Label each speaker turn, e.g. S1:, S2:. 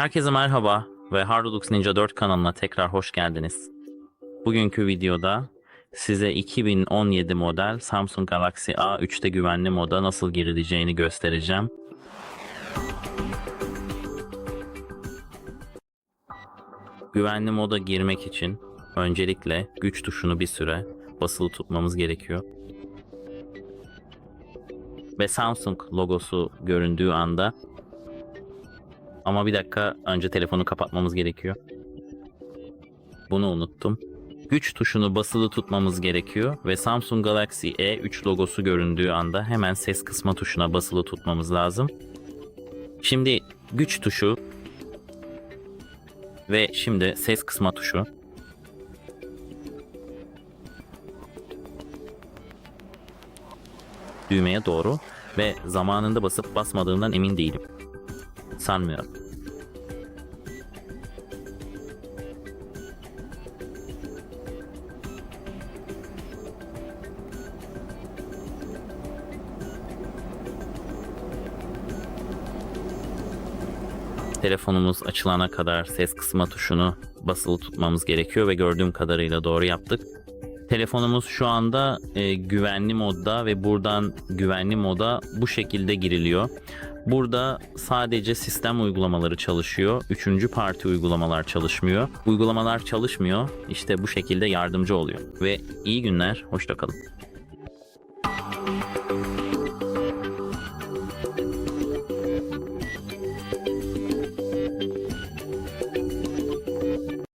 S1: Herkese merhaba ve Hardolux Ninja 4 kanalına tekrar hoş geldiniz. Bugünkü videoda size 2017 model Samsung Galaxy A3'te güvenli moda nasıl girileceğini göstereceğim. Güvenli moda girmek için öncelikle güç tuşunu bir süre basılı tutmamız gerekiyor. Ve Samsung logosu göründüğü anda ama bir dakika önce telefonu kapatmamız gerekiyor. Bunu unuttum. Güç tuşunu basılı tutmamız gerekiyor ve Samsung Galaxy E3 logosu göründüğü anda hemen ses kısma tuşuna basılı tutmamız lazım. Şimdi güç tuşu ve şimdi ses kısma tuşu. Düğmeye doğru ve zamanında basıp basmadığından emin değilim. Sanmıyorum. Telefonumuz açılana kadar ses kısma tuşunu basılı tutmamız gerekiyor ve gördüğüm kadarıyla doğru yaptık. Telefonumuz şu anda e, güvenli modda ve buradan güvenli moda bu şekilde giriliyor. Burada sadece sistem uygulamaları çalışıyor. Üçüncü parti uygulamalar çalışmıyor. Uygulamalar çalışmıyor. İşte bu şekilde yardımcı oluyor. Ve iyi günler. Hoşça kalın.